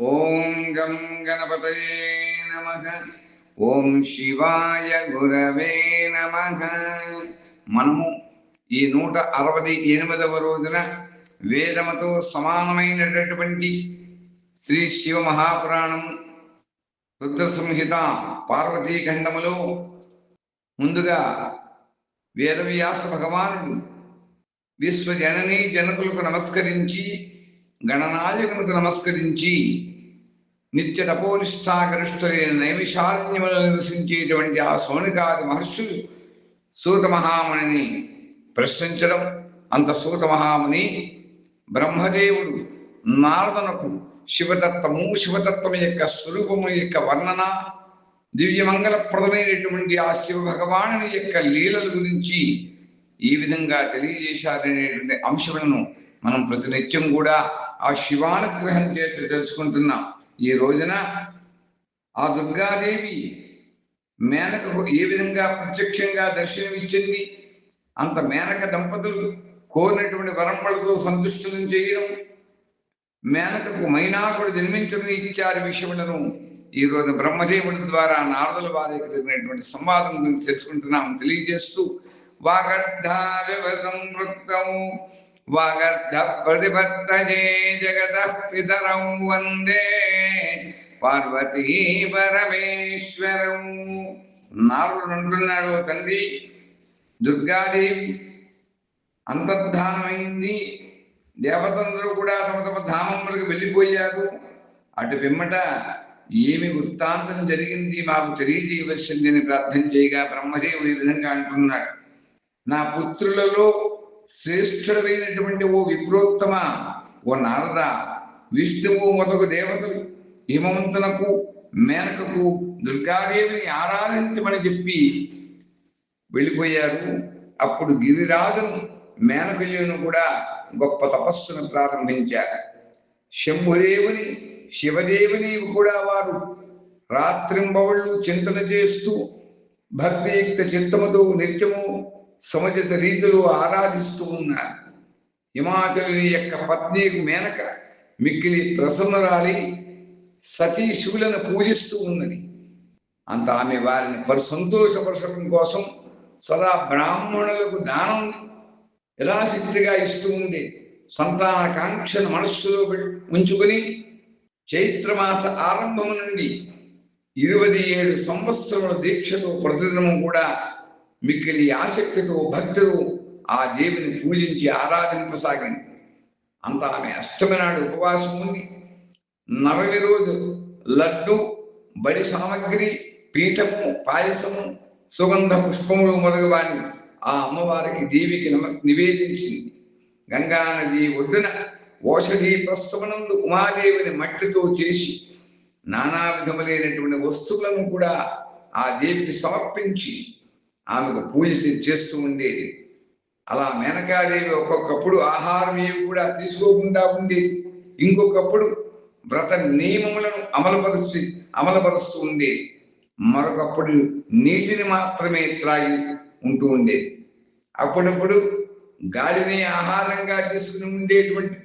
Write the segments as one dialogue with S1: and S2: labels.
S1: ఓం గం గణపతయే నమ. ఓం శివాయ గురవే నమ. మనము ఈ నూట అరవై ఎనిమిదవ రోజున వేదముతో సమానమైనటువంటి శ్రీ శివ మహాపురాణం రుద్ర సంహిత పార్వతీ ఖండములో ముందుగా వేదవ్యాస భగవానుడు విశ్వజనని జనకులకు నమస్కరించి గణనాయకునికి నమస్కరించి నిత్య తపోనిష్టాగరిష్ఠులైన నైమిషారణ్యములో నివసించేటువంటి ఆ సౌనికాది మహర్షులు సూత మహామునిని ప్రశ్నించడం అంత సూత మహాముని బ్రహ్మదేవుడు నారదనకు శివతత్వము శివతత్వం యొక్క స్వరూపము యొక్క వర్ణన దివ్యమంగళప్రదమైనటువంటి ఆ శివ భగవానుని యొక్క లీలల గురించి ఈ విధంగా తెలియజేశారనేటువంటి అంశములను మనం ప్రతినిత్యం కూడా ఆ శివానుగ్రహం చేసి తెలుసుకుంటున్నాం. ఈ రోజున ఆ దుర్గాదేవి మేనకకు ఏ విధంగా ప్రత్యక్షంగా దర్శనమిచ్చింది అంత మేనక దంపతులు కోరినటువంటి వరంబలతో సంతుష్టులను చేయడం మేనకకు మైనాకుడు జన్మించడం ఇచ్చారు విషయములను ఈ రోజు బ్రహ్మదేవుడి ద్వారా నారదుల వారికి జరిగినటువంటి సంవాదం గురించి తెలుసుకుంటున్నాం. తెలియజేస్తూ వాగర్ధావివ వాగర్ధ ప్రతిపత్తజే జగత పితరం వందే పార్వతీ పరమేశ్వరం నారదుడు అంటున్నాడు తండ్రి దుర్గాదేవి అంతర్ధానమైంది. దేవతందరూ కూడా తమ తమ ధామములకు వెళ్ళిపోయారు. అటు పిమ్మట ఏమి వృత్తాంతం జరిగింది మాకు తెలియజేయవలసింది అని ప్రార్థన చేయగా బ్రహ్మదేవుడు ఈ విధంగా అంటున్నాడు. నా పుత్రులలో శ్రేష్ఠుడైనటువంటి ఓ విప్రోత్తమ ఓ నారద విష్ణువు మొదగు దేవతలు హిమవంతునకు మేనకకు దుర్గాదేవిని ఆరాధించమని చెప్పి వెళ్ళిపోయారు. అప్పుడు గిరిరాజును మేనకల్యును కూడా గొప్ప తపస్సును ప్రారంభించారు. శంభుదేవుని శివదేవుని కూడా వారు రాత్రింబవళ్ళు చింతన చేస్తూ భక్తియుక్త చిత్తముతో నిత్యము సముచిత రీతిలో ఆరాధిస్తూ ఉన్న హిమాచలుని యొక్క పత్ని మేనక మిక్కిలి ప్రసన్నరాలి సతీ శివులను పూజిస్తూ ఉన్నది. అంత ఆమె వారిని పరు సంతోషపరచడం కోసం సదా బ్రాహ్మణులకు దానం యథాశక్తిగా ఇస్తూ ఉంది సంతాన కాంక్షను మనస్సులో ఉంచుకొని చైత్రమాస ఆరంభం నుండి ఇరవై ఏడు సంవత్సరముల దీక్షతో ప్రతిదినము కూడా మిక్కిలి ఆసక్తితో భక్తులు ఆ దేవిని పూజించి ఆరాధింపసాగింది అంత ఆమె అష్టమి నాడు ఉపవాసం ఉంది. నవమి రోజు లడ్డు బడి సామగ్రి పీఠము పాయసము సుగంధ పుష్పములు మొదలువాని ఆ అమ్మవారికి దేవికి నమ నివేదించింది. గంగా నది ఒడ్డున ఓషధి ప్రస్తవనందు ఉమాదేవిని మట్టితో చేసి నానా విధములైనటువంటి వస్తువులను కూడా ఆ దేవికి సమర్పించి ఆమెకు పూజ చేస్తూ ఉండేది. అలా మేనకాదేవి ఒక్కొక్కప్పుడు ఆహారం ఏవి కూడా తీసుకోకుండా ఉండేది. ఇంకొకప్పుడు వ్రత నియమములను అమలుపరుస్తూ అమలుపరుస్తూ ఉండేది. మరొకప్పుడు నీటిని మాత్రమే త్రాగి ఉంటూ ఉండేది. అప్పుడప్పుడు గాలిని ఆహారంగా తీసుకుని ఉండేటువంటి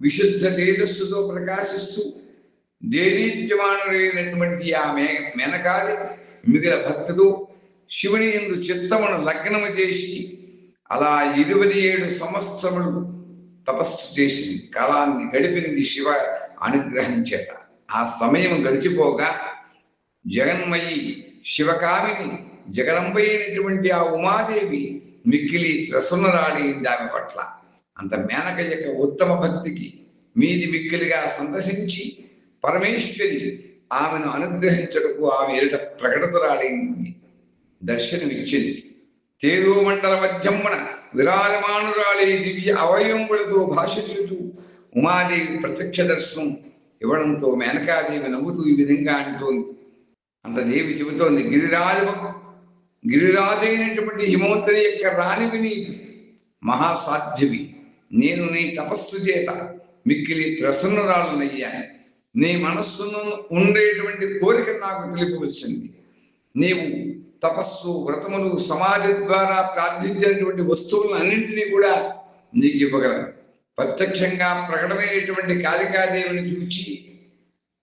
S1: విశుద్ధ తేజస్సుతో ప్రకాశిస్తూ దేదీప్యమానులైనటువంటి ఆ మే మెనకాలి మిగిలిన భక్తులు శివుని ఎందు చిత్తమును లగ్నము చేసి అలా ఇరవై ఏడు సంవత్సరములు తపస్సు చేసింది కాలాన్ని గడిపింది శివ అనుగ్రహం చేత. ఆ సమయం గడిచిపోగా జగన్మయి శివకామిని జగదంబైనటువంటి ఆ ఉమాదేవి మిక్కిలి ప్రసన్నరాడింది ఆమె పట్ల. అంత మేనక యొక్క ఉత్తమ భక్తికి మీది మిక్కిలిగా సందర్శించి పరమేశ్వరి ఆమెను అనుగ్రహించటకు ఆమె ఎరుట ప్రకటతరాడైంది దర్శనమిచ్చింది తేరు మండల మధ్యమ్మన విరాజమానురాలే దివ్య అవయవములతో భాషించుతూ ఉమాదేవి ప్రత్యక్ష దర్శనం ఇవ్వడంతో మేనకాదేవి నవ్వుతూ ఈ విధంగా అంటోంది. అంత దేవి చెబుతోంది గిరిరాజు గిరిరాజైనటువంటి హిమవంతుని యొక్క రాణివి నీ మహాసాధ్యవి. నేను నీ తపస్సు చేత మిక్కిలి ప్రసన్నురాలనయ్యాను. నీ మనస్సును ఉండేటువంటి కోరిక నాకు తెలిపవలసింది. నీవు తపస్సు వ్రతములు సమాధి ద్వారా ప్రార్థించినటువంటి వస్తువులను అన్నింటినీ కూడా నీకు ఇవ్వగలరు ప్రత్యక్షంగా ప్రకటమైనటువంటి కాళికాదేవిని చూచి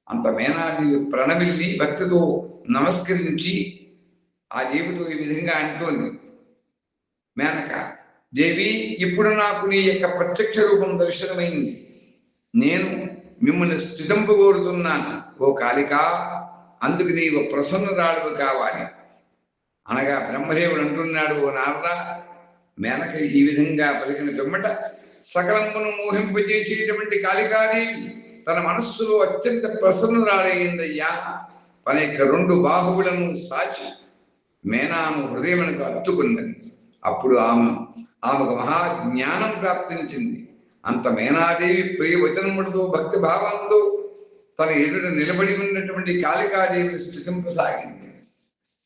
S1: అంత మేనాది ప్రణమిల్లి భక్తితో నమస్కరించి ఆ దేవితో ఈ విధంగా అంటోంది. మేనక దేవి ఇప్పుడు నాకు నీ యొక్క ప్రత్యక్ష రూపం దర్శనమైంది. నేను మిమ్మల్ని స్థితింపు కోరుతున్నాను ఓ కాళిక అందుకు నీవు ప్రసన్నరాడు కావాలి. అనగా బ్రహ్మదేవుడు అంటున్నాడు ఓ నారద మేనక ఈ విధంగా పలికిన పిమ్మట సకలమును మోహింపజేసేటువంటి కాళికాదేవి తన మనస్సులో అత్యంత ప్రసన్నురాలయ్యిందయ్యా తన యొక్క రెండు బాహువులను సాచి మేనాము హృదయమునకు అత్తుకున్నది. అప్పుడు ఆమె ఆమెకు మహా జ్ఞానం ప్రాప్తించింది. అంత మేనాదేవి ప్రియ వచనములతో భక్తి భావంతో తన ఎదుట నిలబడి ఉన్నటువంటి కాళికాదేవి స్థితింపసాగింది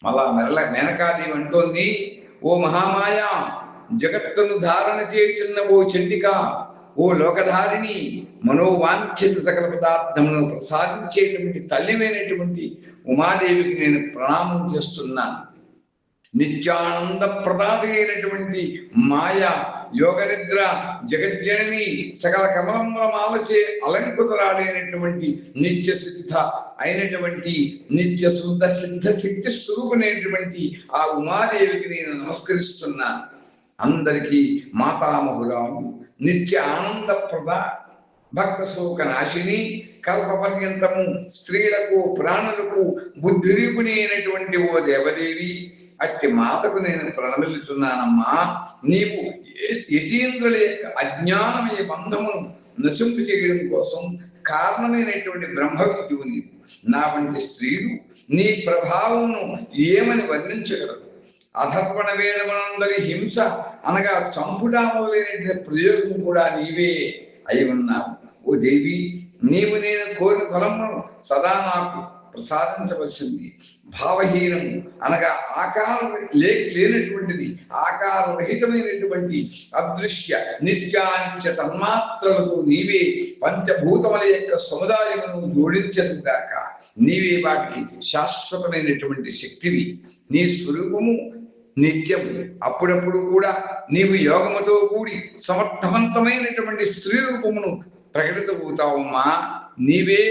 S1: మళ్ళా మెరల మేనకాది అంటోంది ఓ మహామాయ జగత్తును ధారణ చేయుచున్న ఓ చండిక ఓ లోకధారిణి మనోవాంఛిత సకల పదార్థమును ప్రసాదించేటువంటి తల్లివైనటువంటి ఉమాదేవికి నేను ప్రణామం చేస్తున్నాను నిత్యానంద ప్రదాత అయినటువంటి మాయ యోగ నిద్ర జగజ్జనని సకల కమలములమాలచే అలంకృతరాడైనటువంటి నిత్య సిద్ధ అయినటువంటి నిత్య శుద్ధ సిద్ధ శక్తి స్వరూపమైనటువంటి ఆ ఉమాదేవికి నేను నమస్కరిస్తున్నాను అందరికీ మాతామహురాలు నిత్య ఆనంద ప్రదా భక్త శోక నాశిని కల్ప పర్యంతము స్త్రీలకు ప్రాణులకు బుద్ధిరీపుని అయినటువంటి ఓ దేవదేవి. అట్టి మాతకు నేను ప్రణమిల్లుతున్నానమ్మా నీవు య- యతీంద్రుల యొక్క బంధమును నశింపు చేయడం కోసం కారణమైనటువంటి బ్రహ్మ విద్యువు నీవు. నా వంటి స్త్రీలు నీ ప్రభావమును ఏమని వర్ణించగలరు? అధర్పణ వేదమనందరి హింస అనగా చంపుడా మొదలైనటువంటి ప్రయోగం కూడా నీవే అయి ఉన్నావు. ఓ దేవి నీవు నేను కోరిన ఫలమును సదా నాకు ప్రసాదించవలసింది. భావహీనము అనగా ఆకారం లే లేనటువంటిది ఆకారరహితమైనటువంటి అదృశ్య నిత్యానిత్య తన్మాత్రలతో నీవే పంచభూతముల యొక్క సముదాయమును జోడించదుగాక నీవే వాటికి శాశ్వతమైనటువంటి శక్తివి. నీ స్వరూపము నిత్యం అప్పుడప్పుడు కూడా నీవు యోగముతో కూడి సమర్థవంతమైనటువంటి స్త్రీ రూపమును ప్రకటితమవుతావమ్మా. నీవే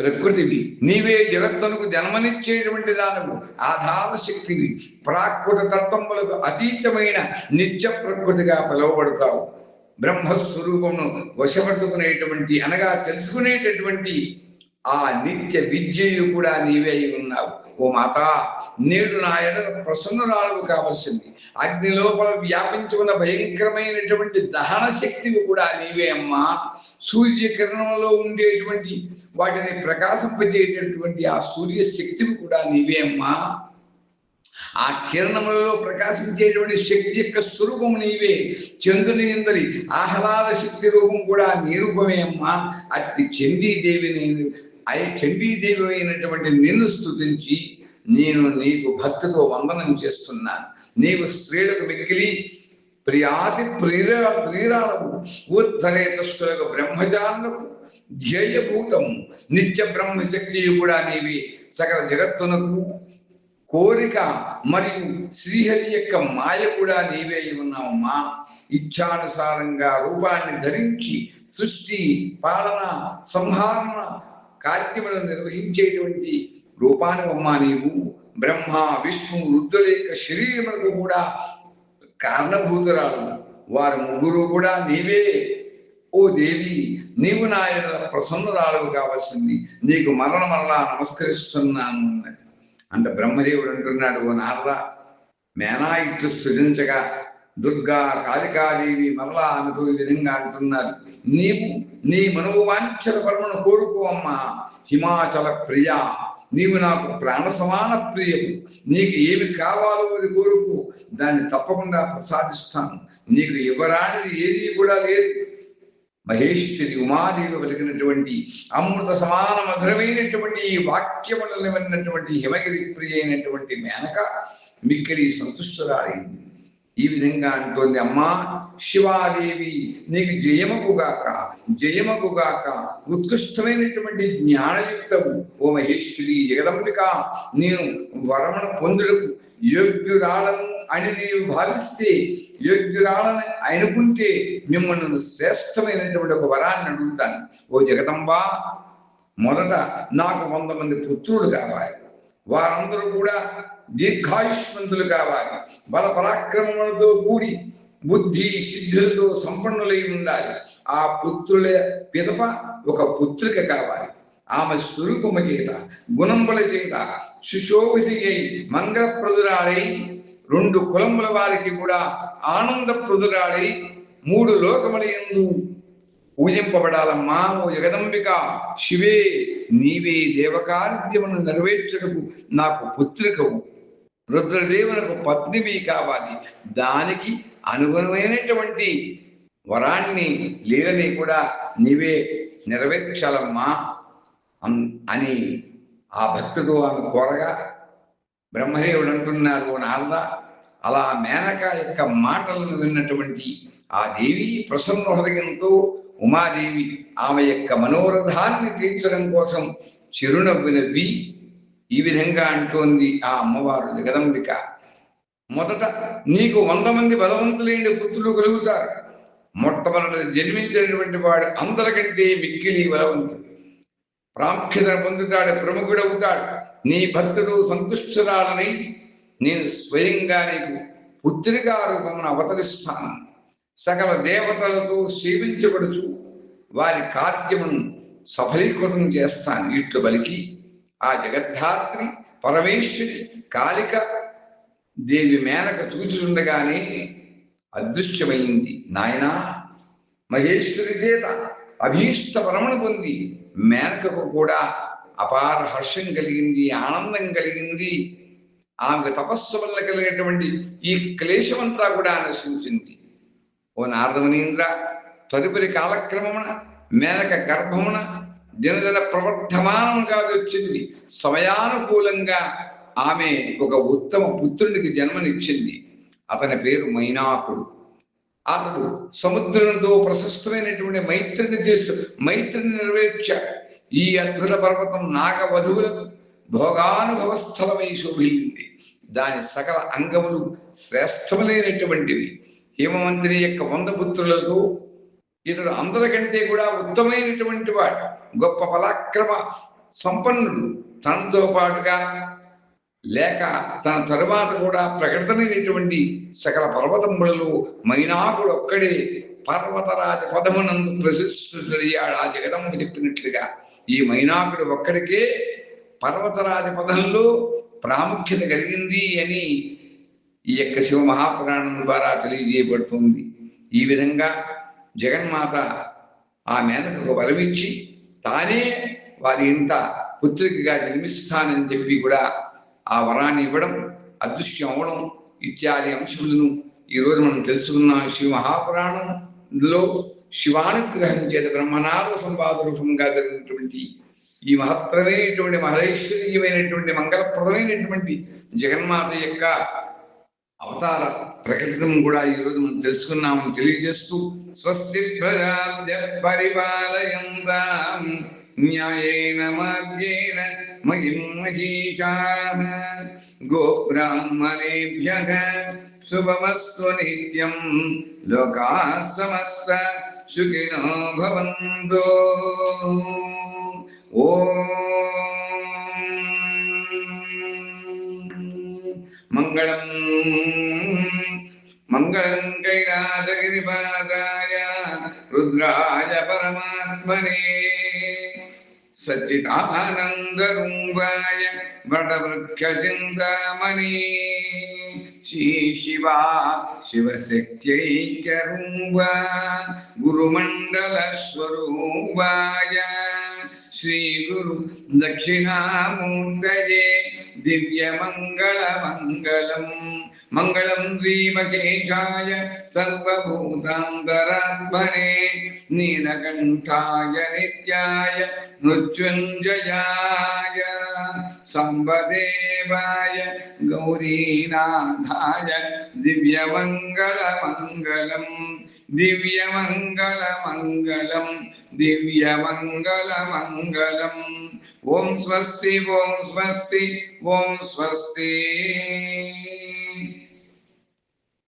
S1: ప్రకృతివి నీవే జగత్తునకు జన్మనిచ్చేటువంటి దానవు ఆధార శక్తివి ప్రాకృత తత్వములకు అతీతమైన నిత్య ప్రకృతిగా పిలువబడతావు. బ్రహ్మస్వరూపమును వశపడుకునేటువంటి అనగా తెలుసుకునేటటువంటి ఆ నిత్య విద్యయు కూడా నీవే అయి ఉన్నావు. ఓ మాత నేడు నా ఎడల ప్రసన్నురాలు కావలసింది. అగ్ని లోపల వ్యాపించుకున్న భయంకరమైనటువంటి దహన శక్తివి కూడా నీవే అమ్మా. సూర్యకిరణంలో ఉండేటువంటి వాటిని ప్రకాశింపజేటటువంటి ఆ సూర్య శక్తిని కూడా నీవే అమ్మా. ఆ కిరణములలో ప్రకాశించేటువంటి శక్తి యొక్క స్వరూపం నీవే. చంద్రుని ఎందరి ఆహ్లాద శక్తి రూపం కూడా నీ రూపమే అమ్మా. అట్టి చండీదేవి నేను అయి చండీదేవి అయినటువంటి నిన్ను స్థుతించి నేను నీకు భక్తితో వందనం చేస్తున్నాను. నీవు స్త్రీలకు మిక్కిలి ప్రియాతి ప్రియా ప్రియురాలకు ఊర్ధరేతస్థులకు బ్రహ్మజానులకు ధ్యేయభూతము నిత్య బ్రహ్మశక్తి కూడా నీవి. సకల జగత్తునకు కోరిక మరియు శ్రీహరి యొక్క మాయ కూడా నీవే అయి ఉన్నావమ్మా. ఇచ్ఛానుసారంగా రూపాన్ని ధరించి సృష్టి పాలన సంహారణ కార్యములను నిర్వహించేటువంటి రూపానివమ్మా నీవు. బ్రహ్మ విష్ణు రుద్రుల యొక్క శరీరములకు కూడా కారణభూతురాలు. వారు ముగ్గురు కూడా నీవే. ఓ దేవి నీవు నా ప్రసన్నురాలు కావాల్సింది. నీకు మరణ మరలా నమస్కరిస్తున్నాను అన్నది. అంటే బ్రహ్మదేవుడు అంటున్నాడు ఓ నారద మేనా ఇట్లు సృజించగా? దుర్గా కాళికాదేవి మరలా ఆమెతో ఈ విధంగా అంటున్నారు. నీవు నీ మనోవాంఛల పరమను కోరుకో అమ్మా హిమాచల ప్రియా నీవు నాకు ప్రాణ సమాన ప్రియము నీకు ఏమి కావాలో అది కోరుకో. దాన్ని తప్పకుండా ప్రసాదిస్తాను. నీకు ఇవ్వరానిది ఏది కూడా లేదు. మహేశ్వరి ఉమాదేవి వెలిగినటువంటి అమృత సమాన మధురమైనటువంటి ఈ వాక్యములను విన్నటువంటి హిమగిరి ప్రియ అయినటువంటి మేనక మిక్కిలి సంతుష్టురాలైంది. ఈ విధంగా అంటోంది అమ్మా శివాదేవి నీకు జయమగుగాక జయమగుగాక ఉత్కృష్టమైనటువంటి జ్ఞానయుక్తము ఓ మహేశ్వరి జగదంబిక నేను వరమణ పొందుడు యోగ్యురాలను అని నీవు భావిస్తే యోగ్యురాలని అనుకుంటే మిమ్మల్ని శ్రేష్టమైనటువంటి ఒక వరాన్ని అడుగుతాను. ఓ జగదంబా మొదట నాకు వంద మంది పుత్రులు కావాలి. వారందరూ కూడా దీర్ఘాయుష్మంతులు కావాలి బల పరాక్రమములతో కూడి బుద్ధి సిద్ధులతో సంపన్నులై ఉండాలి. ఆ పుత్రుల పిదప ఒక పుత్రిక కావాలి. ఆమె స్వరూపము చేత గుణంబుల చేత సుశోభితి అయి మంగళప్రదురాలై రెండు కులముల వారికి కూడా ఆనందప్రదురాడై మూడు లోకముల ఎందు పూజింపబడాలమ్మా ఓ జగదంబిక. శివే నీవే దేవకార్యమును నెరవేర్చుటకు నాకు పుత్రికవు. రుద్రదేవునకు పత్నివి కావాలి. దానికి అనుగుణమైనటువంటి వరాన్ని లీలని కూడా నీవే నెరవేర్చాలమ్మా అని ఆ భక్తుడు ఆమె కోరగా బ్రహ్మదేవుడు అంటున్నారు "ఓ నారద అలా మేనక యొక్క మాటలను విన్నటువంటి ఆ దేవి ప్రసన్న హృదయంతో ఉమాదేవి ఆమె యొక్క మనోరథాన్ని తీర్చడం కోసం చిరునవ్వు నవ్వి ఈ విధంగా అంటోంది ఆ అమ్మవారు జగదంబిక. మొదట నీకు వంద మంది బలవంతులైన పుత్రులు కలుగుతారు. మొట్టమొదట జన్మించినటువంటి వాడు అందరికంటే మిక్కిలి బలవంతుడు. ప్రాముఖ్యతను పొందుతాడు ప్రముఖుడవుతాడు. నీ భక్తులు సంతుష్టురాలని నేను స్వయంగా నీకు పుత్రికా రూపమును అవతరిస్తాను. సకల దేవతలతో సేవించబడుచు. వారి కార్యమును సఫలీకృతం చేస్తాను. ఇట్లు బలికి ఆ జగద్ధాత్రి పరమేశ్వరి కాళిక దేవి మేనక చూచుచుండగానే అదృశ్యమైంది. నాయనా మహేశ్వరి చేత అభీష్ట భ్రమణ పొంది మేనకకు కూడా అపార హర్షం కలిగింది ఆనందం కలిగింది. ఆమె తపస్సు వల్ల కలిగినటువంటి ఈ క్లేశమంతా కూడా నశించింది ఓ నారదమనీంద్ర తదుపరి కాలక్రమమున మేనక గర్భమున దినదిన ప్రవర్ధమానంగా వచ్చింది. సమయానుకూలంగా ఆమె ఒక ఉత్తమ పుత్రునికి జన్మనిచ్చింది. అతని పేరు మైనాకుడు. అతడు సముద్రంతో ప్రశస్తమైనటువంటి మైత్రిని చేస్తూ మైత్రిని నెరవేర్చాడు. ఈ అద్భుత పర్వతం నాగవధువులకు భోగానుభవ స్థలమై శోభిల్లింది. దాని సకల అంగములు శ్రేష్టములైనటువంటివి. హేమమంత్రి యొక్క వంద పుత్రులతో ఇతడు అందరికంటే కూడా ఉత్తమైనటువంటి వాడు. గొప్ప పరాక్రమ సంపన్నుడు. తనతో పాటుగా లేక తన తరువాత కూడా ప్రకటితమైనటువంటి సకల పర్వతములలో మైనాకుడు ఒక్కడే పర్వతరాజ పదమునందు ప్రసిద్ధుడయ్యాడు ఆ జగదమ్మ చెప్పినట్లుగా ఈ మైనాకుడు ఒక్కడికే పర్వతరాజ పదంలో ప్రాముఖ్యత కలిగింది అని ఈ యొక్క శివ మహాపురాణం ద్వారా తెలియజేయబడుతుంది. ఈ విధంగా జగన్మాత ఆ మేనకు వరమిచ్చి తానే వారి ఇంట పుత్రికగా జన్మిస్తానని చెప్పి కూడా ఆ వరాన్ని ఇవ్వడం అదృశ్యం అవ్వడం ఇత్యాది అంశములను ఈ రోజు మనం తెలుసుకున్నాం. శివ మహాపురాణంలో శివానుగ్రహం చేత బ్రహ్మనాథ సంవాద రూపంగా జరిగినటువంటి ఈ మహత్తరమైనటువంటి మహేశ్వరీయమైనటువంటి మంగళప్రదమైనటువంటి జగన్మాత యొక్క అవతార ప్రకటితం కూడా ఈ రోజు మనం తెలుసుకున్నామని తెలియజేస్తూ స్వస్తి ప్రజాభ్య పరిపాలయంతాం న్యాయేన మార్గేణ మహిం మహిషాః గోబ్రాహ్మణేభ్యः శుభమస్తు నిత్యం లోకాः సమస్త సుఖినో భవంతు. ఓం మంగళం. మంగళం కైలాసగిరిపాదాయ రుద్రాయ పరమాత్మనే. సచ్చిదానందరూపాయ వటవృక్షచింతామణి. శ్రీ శివా శివశక్త్యైక్యరూపా श्रीगुरुदक्षिणामूर्तये दिव्यमङ्गलमङ्गलम्। मङ्गलं श्रीमहेशाय सर्वभूतान्तरात्मने नीलकण्ठाय नित्याय मृत्युञ्जयाय सम्बदेवाय गौरीनाथाय दिव्यमङ्गलमङ्गलम्। నిత్యాయ మృత్యుంజయాయ సంవదేవాయ గౌరీనాథాయ దివ్యమంగళమంగళం దివ్యమంగళమంగళం దివ్యమంగళమంగళం ఓం స్వస్తి ఓం స్వస్తి ఓం స్వస్తి